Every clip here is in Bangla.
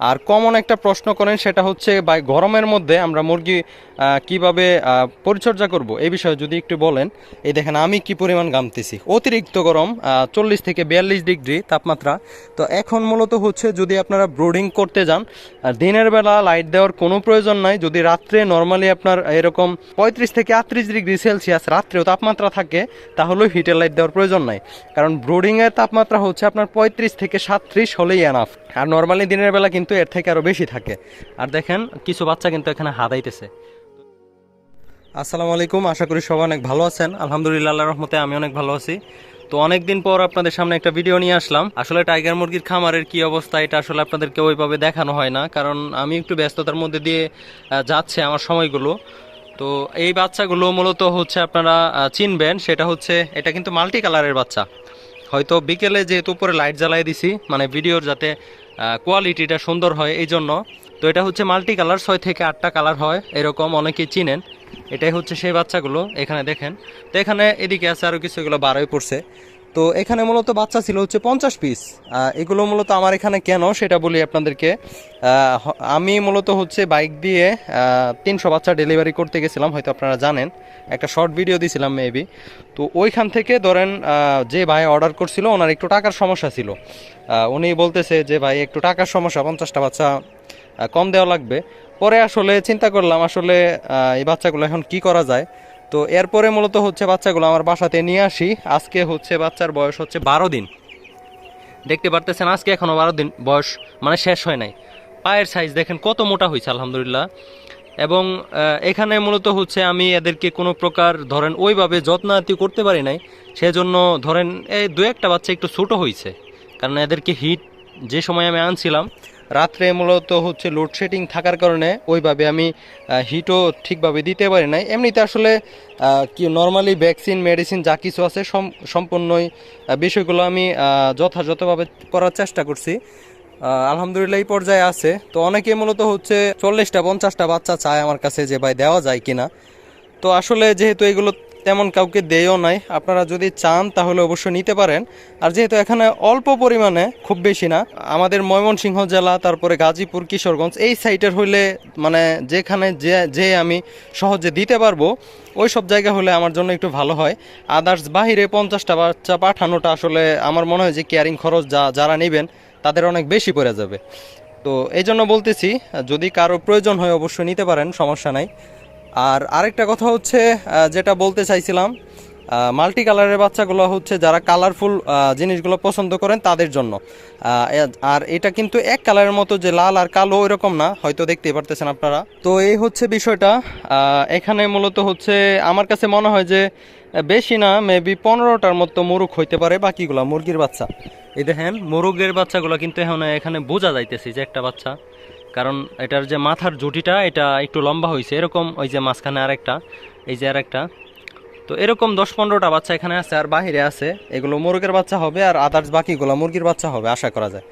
আর কমন একটা প্রশ্ন করেন, সেটা হচ্ছে বা গরমের মধ্যে আমরা মুরগি কীভাবে পরিচর্যা করব? এই বিষয়ে যদি একটু বলেন। এই দেখেন, আমি কি পরিমাণ গামতেছি? অতিরিক্ত গরম চল্লিশ থেকে বিয়াল্লিশ ডিগ্রি তাপমাত্রা। তো এখন মূলত হচ্ছে, যদি আপনারা ব্রোডিং করতে যান দিনের বেলা লাইট দেওয়ার কোনো প্রয়োজন নাই। যদি রাত্রে নর্মালি আপনার এরকম পঁয়ত্রিশ থেকে আটত্রিশ ডিগ্রি সেলসিয়াস রাত্রেও তাপমাত্রা থাকে, তাহলেও হিটের লাইট দেওয়ার প্রয়োজন নাই। কারণ ব্রোডিংয়ের তাপমাত্রা হচ্ছে আপনার পঁয়ত্রিশ থেকে সাতত্রিশ হলেই এনাফ আর নর্মালি দিনের বেলা কিন্তু এর থেকে আরও বেশি থাকে। আর দেখেন, কিছু বাচ্চা কিন্তু এখানে হাদাইতেছে। আসসালামু আলাইকুম আশা করি সবাই অনেক ভালো আছেন। আলহামদুলিল্লাহ, আল্লাহর রহমতে আমি অনেক ভালো আছি। তো অনেক দিন পর আপনাদের সামনে একটা ভিডিও নিয়ে আসলাম। আসলে টাইগার মুরগির খামারের কি অবস্থা, এটা আসলে আপনাদেরকে ওইভাবে দেখানো হয় না। কারণ আমি একটু ব্যস্ততার মধ্যে দিয়ে যাচ্ছে আমার সময়গুলো। তো এই বাচ্চাগুলো মূলত হচ্ছে আপনারা চিনবেন, সেটা হচ্ছে, এটা কিন্তু মাল্টি কালারের বাচ্চা। হয়তো বিকেলে যেহেতু উপরে লাইট জ্বালাই দিছি মানে ভিডিওর যাতে কোয়ালিটিটা সুন্দর হয় এই জন্য তো এটা হচ্ছে মাল্টি কালার ছয় থেকে আটটা কালার হয়, এরকম অনেকেই চিনেন। এটাই হচ্ছে সেই বাচ্চাগুলো, এখানে দেখেন। তো এখানে এদিকে আছে আরও কিছুগুলো বারোই পড়ছে। তো এখানে মূলত বাচ্চা ছিল হচ্ছে পঞ্চাশ পিস এগুলো মূলত আমার এখানে কেন সেটা বলি আপনাদেরকে। আমি মূলত হচ্ছে বাইক দিয়ে তিনশো বাচ্চা ডেলিভারি করতে গেছিলাম, হয়তো আপনারা জানেন। একটা শর্ট ভিডিও দিয়েছিলাম মেবি তো ওইখান থেকে ধরেন যে ভাই অর্ডার করছিল, ওনার একটু টাকার সমস্যা ছিল। উনি বলতেছে যে, ভাই, একটু টাকার সমস্যা, পঞ্চাশটা বাচ্চা কম দেওয়া লাগবে। পরে আসলে চিন্তা করলাম, আসলে এই বাচ্চাগুলো এখন কি করা যায়? তো এরপরে মূলত হচ্ছে বাচ্চাগুলো আমার বাসাতে নিয়ে আসি। আজকে হচ্ছে বাচ্চার বয়স হচ্ছে বারো দিন। দেখতে পারতেছেন, আজকে এখনও বারো দিন বয়স মানে শেষ হয় নাই। পায়ের সাইজ দেখেন কত মোটা হয়েছে, আলহামদুলিল্লাহ। এবং এখানে মূলত হচ্ছে আমি এদেরকে কোনো প্রকার ধরেন ওইভাবে যত্নাতি করতে পারি নাই, সেজন্য ধরেন এই দু একটা বাচ্চা একটু ছোটো হয়েছে। কারণ এদেরকে হিট যে সময় আমি আনছিলাম রাত্রে মূলত হচ্ছে লোডশেডিং থাকার কারণে ওইভাবে আমি হিটও ঠিকভাবে দিতে পারি নাই। এমনিতে আসলে কি নর্মালি ভ্যাকসিন মেডিসিন যা কিছু আছে সম্পূর্ণই বিষয়গুলো আমি যথাযথভাবে করার চেষ্টা করছি। আলহামদুলিল্লাহ এই পর্যায়ে আছে। তো অনেকে মূলত হচ্ছে চল্লিশটা, পঞ্চাশটা বাচ্চা চায় আমার কাছে যে ভাই দেওয়া যায় কিনা। তো আসলে যেহেতু এগুলো তেমন কাউকে দেয়ও নাই। আপনারা যদি চান তাহলে অবশ্যই নিতে পারেন। আর যেহেতু এখানে অল্প পরিমাণে, খুব বেশি না, আমাদের ময়মনসিংহ জেলা, তারপরে গাজীপুর, কিশোরগঞ্জ, এই সাইটের হইলে মানে যেখানে যে যে আমি সহজে দিতে পারব, ওই সব জায়গা হলে আমার জন্য একটু ভালো হয়। আদার্স বাহিরে পঞ্চাশটা বাচ্চা পাঠানোটা আসলে আমার মনে হয় যে কেয়ারিং খরচ যা, যারা নেবেন, তাদের অনেক বেশি পড়ে যাবে। তো এই জন্য বলতেছি, যদি কারও প্রয়োজন হয় অবশ্যই নিতে পারেন, সমস্যা নাই। আর আরেকটা কথা হচ্ছে যেটা বলতে চাইছিলাম মাল্টি কালারের বাচ্চাগুলো হচ্ছে যারা কালারফুল জিনিসগুলো পছন্দ করেন তাদের জন্য। আর এটা কিন্তু এক কালারের মতো যে লাল আর কালো এরকম না, হয়তো দেখতেই পারতেছেন আপনারা। তো এই হচ্ছে বিষয়টা এখানে মূলত হচ্ছে আমার কাছে মনে হয় যে, বেশি না মেবি পনেরোটার মতো মুরুখ হইতে পারে বাকিগুলো মুরগির বাচ্চা। এই দেখেন, মুরগের বাচ্চাগুলো কিন্তু এখন এখানে বোঝা যাইতেছে যে একটা বাচ্চা। কারণ এটার যে মাথার জুটিটা এটা একটু লম্বা হয়েছে এরকম ওই যে মাঝখানে আরেকটা এই যে আরেকটা। তো এরকম দশ পনেরোটা বাচ্চা এখানে আছে আর বাহিরে আছে। এগুলো মুরগের বাচ্চা হবে আর আদার্স বাকিগুলো মুরগির বাচ্চা হবে আশা করা যায়।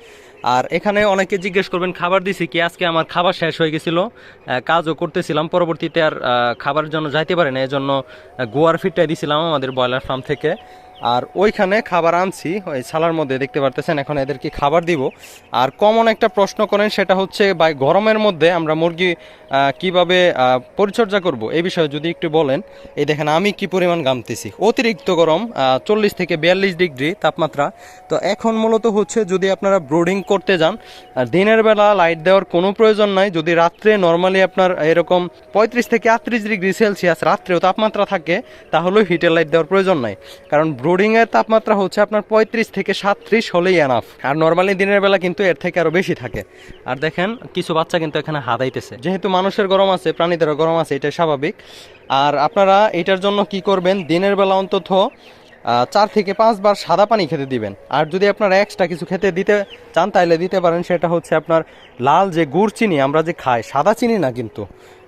আর এখানে অনেকে জিজ্ঞেস করবেন খাবার দিছি কি? আজকে আমার খাবার শেষ হয়ে গেছিল। কাজও করতেছিলাম। পরবর্তীতে আর আহ, খাবারের জন্য যাইতে পারে না। এই জন্য আহ, গোয়ার ফিটটাই দিছিলাম আমাদের ব্রয়লার ফার্ম থেকে। আর ওইখানে খাবার আনছি, ওই ছালার মধ্যে, দেখতে পারতেছেন, এখন এদেরকে খাবার দিব। আর কমন একটা প্রশ্ন করেন, সেটা হচ্ছে বা গরমের মধ্যে আমরা মুরগি কীভাবে পরিচর্যা করব? এই বিষয়ে যদি একটু বলেন। এই দেখেন, আমি কি পরিমাণ গামতেছি? অতিরিক্ত গরম চল্লিশ থেকে বিয়াল্লিশ ডিগ্রি তাপমাত্রা। তো এখন মূলত হচ্ছে, যদি আপনারা ব্রোডিং করতে যান দিনের বেলা লাইট দেওয়ার কোনো প্রয়োজন নাই। যদি রাত্রে নর্মালি আপনার এরকম পঁয়ত্রিশ থেকে আটত্রিশ ডিগ্রি সেলসিয়াস রাত্রেও তাপমাত্রা থাকে, তাহলেও হিটের লাইট দেওয়ার প্রয়োজন নাই। কারণ ব্রোডিংয়ের তাপমাত্রা হচ্ছে আপনার পঁয়ত্রিশ থেকে সাতত্রিশ হলেই এনাফ আর নর্মালি দিনের বেলা কিন্তু এর থেকে আরও বেশি থাকে। আর দেখেন, কিছু বাচ্চা কিন্তু এখানে হাদাইতেছে। যেহেতু মানুষের গরম আছে, প্রাণীদেরও গরম আছে এটা স্বাভাবিক। আর আপনারা এটার জন্য কি করবেন? দিনের বেলা অন্তত চার থেকে পাঁচবার সাদা পানি খেতে দিবেন। আর যদি আপনারা এক্সট্রা কিছু খেতে দিতে চান তাহলে দিতে পারেন। সেটা হচ্ছে আপনার লাল যে গুড় চিনি, আমরা যে খাই, সাদা চিনি না কিন্তু।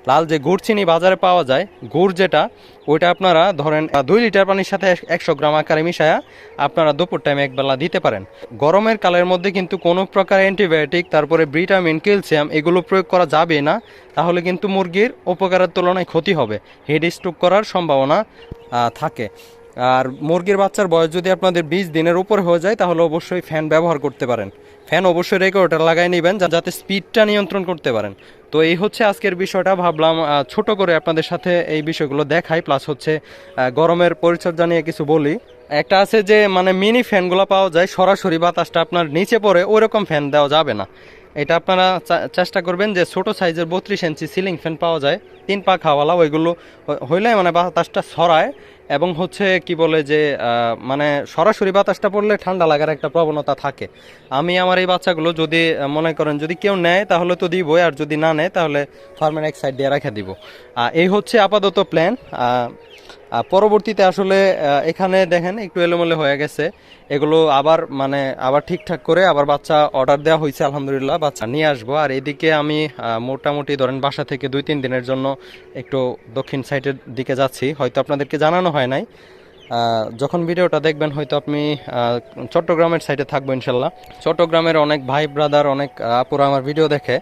লাল যে গুড় চিনি বাজারে পাওয়া যায়, গুড় যেটা, ওইটা আপনারা ধরেন দুই লিটার পানির সাথে এক- একশো গ্রাম আকারে মিশায়া আপনারা দুপুর টাইমে একবেলা দিতে পারেন। গরমের কালের মধ্যে কিন্তু কোনো প্রকার অ্যান্টিবায়োটিক তারপরে ভিটামিন ক্যালসিয়াম এগুলো প্রয়োগ করা যাবে না। তাহলে কিন্তু মুরগির উপকারের তুলনায় ক্ষতি হবে। হেড স্ট্রোক করার সম্ভাবনা থাকে। আর মুরগির বাচ্চার বয়স যদি আপনাদের বিশ দিনের উপর হয়ে যায়, তাহলে অবশ্যই ফ্যান ব্যবহার করতে পারেন। ফ্যান অবশ্যই রেগুলেটার লাগাই নেবেন যাতে স্পিডটা নিয়ন্ত্রণ করতে পারেন। তো এই হচ্ছে আজকের বিষয়টা, ভাবলাম ছোট করে আপনাদের সাথে এই বিষয়গুলো দেখাই প্লাস হচ্ছে গরমের পরিচর্যা নিয়ে কিছু বলি। একটা আছে যে মানে মিনি ফ্যানগুলো পাওয়া যায়, সরাসরি বাতাসটা আপনার নিচে পড়ে ওইরকম ফ্যান দেওয়া যাবে না। এটা আপনারা চেষ্টা করবেন যে ছোট সাইজের বত্রিশ ইঞ্চি সিলিং ফ্যান পাওয়া যায়। তিন পাখাওয়ালা ওইগুলো হ- হইলে মানে বাতাসটা সরায় এবং হচ্ছে কি বলে যে মানে সরাসরি বাতাসটা পড়লে ঠান্ডা লাগার একটা প্রবণতা থাকে। আমি আমার এই বাচ্চাগুলো যদি মনে করেন যদি কেউ নেয়, তাহলে তো দিবই, আর যদি না নেয়, তাহলে ফার্মের এক সাইড দিয়ে রেখে দিব। এই হচ্ছে আপাতত প্ল্যান পরবর্তীতে আসলে এখানে দেখেন একটু এলোমেলো হয়ে গেছে। এগুলো আবার মানে আবার ঠিকঠাক করে আবার বাচ্চা অর্ডার দেওয়া হয়েছে আলহামদুলিল্লাহ, বাচ্চা নিয়ে আসব। আর এদিকে আমি মোটামুটি ধরেন বাসা থেকে দুই, তিন দিনের জন্য একটু দক্ষিণ সাইডের দিকে যাচ্ছি। হয়তো আপনাদেরকে জানানো হয় নাই। যখন ভিডিওটা দেখবেন, হয়তো আপনি চট্টগ্রামের সাইডে থাকব ইনশাল্লাহ। চট্টগ্রামের অনেক ভাই ব্রাদার অনেক আপুরা আমার ভিডিও দেখে।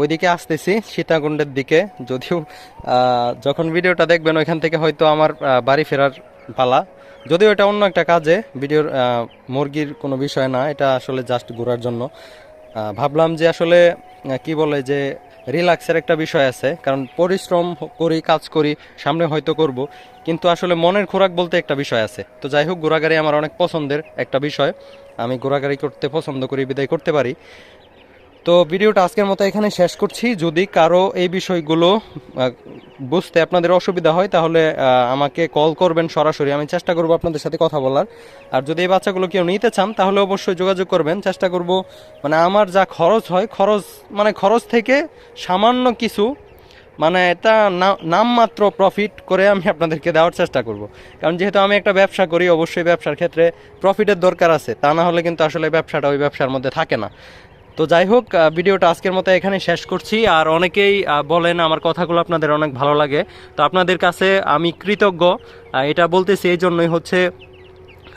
ওইদিকে আসতেছি সীতাকুণ্ডের দিকে। যদিও যখন ভিডিওটা দেখবেন ওইখান থেকে হয়তো আমার বাড়ি ফেরার পালা। যদিও এটা অন্য একটা কাজে, ভিডিওর মুরগির কোনো বিষয় না, এটা আসলে জাস্ট ঘোরার জন্য। ভাবলাম যে আসলে কি বলে যে রিল্যাক্সের একটা বিষয় আছে, কারণ পরিশ্রম করি, কাজ করি, সামনে হয়তো করব, কিন্তু আসলে মনের খোরাক বলতে একটা বিষয় আছে। তো যাই হোক ঘোরাগাড়ি আমার অনেক পছন্দের একটা বিষয়। আমি ঘোরাগাড়ি করতে পছন্দ করি, বিদায় করতে পারি। তো ভিডিওটা আজকের মতো এখানে শেষ করছি। যদি কারও এই বিষয়গুলো বুঝতে আপনাদের অসুবিধা হয়, তাহলে আমাকে কল করবেন সরাসরি। আমি চেষ্টা করব আপনাদের সাথে কথা বলার। আর যদি এই বাচ্চাগুলো কেউ নিতে চান, তাহলে অবশ্যই যোগাযোগ করবেন। চেষ্টা করব মানে আমার যা খরচ হয়, খরচ মানে খরচ থেকে সামান্য কিছু মানে এটা নামমাত্র প্রফিট করে আমি আপনাদেরকে দেওয়ার চেষ্টা করব। কারণ যেহেতু আমি একটা ব্যবসা করি, অবশ্যই ব্যবসার ক্ষেত্রে প্রফিটের দরকার আছে। তা না হলে কিন্তু আসলে ব্যবসাটা ওই ব্যবসার মধ্যে থাকে না। তো যাই হোক ভিডিওটা আজকের মতো এখানে শেষ করছি। আর অনেকেই বলেন আমার কথাগুলো আপনাদের অনেক ভালো লাগে। তো আপনাদের কাছে আমি কৃতজ্ঞ। এটা বলতেছি এই জন্যই হচ্ছে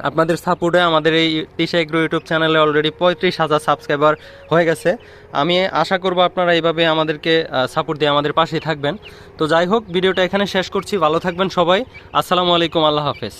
আপনাদের সাপোর্টে আমাদের এই টিশা এগ্রো ইউটিউব চ্যানেলে অলরেডি পঁয়ত্রিশ হাজার সাবস্ক্রাইবার হয়ে গেছে। আমি আশা করব আপনারা এইভাবে আমাদেরকে সাপোর্ট দিয়ে আমাদের পাশেই থাকবেন। তো যাই হোক, ভিডিওটা এখানে শেষ করছি। ভালো থাকবেন সবাই। আসসালামু আলাইকুম, আল্লাহ হাফেজ।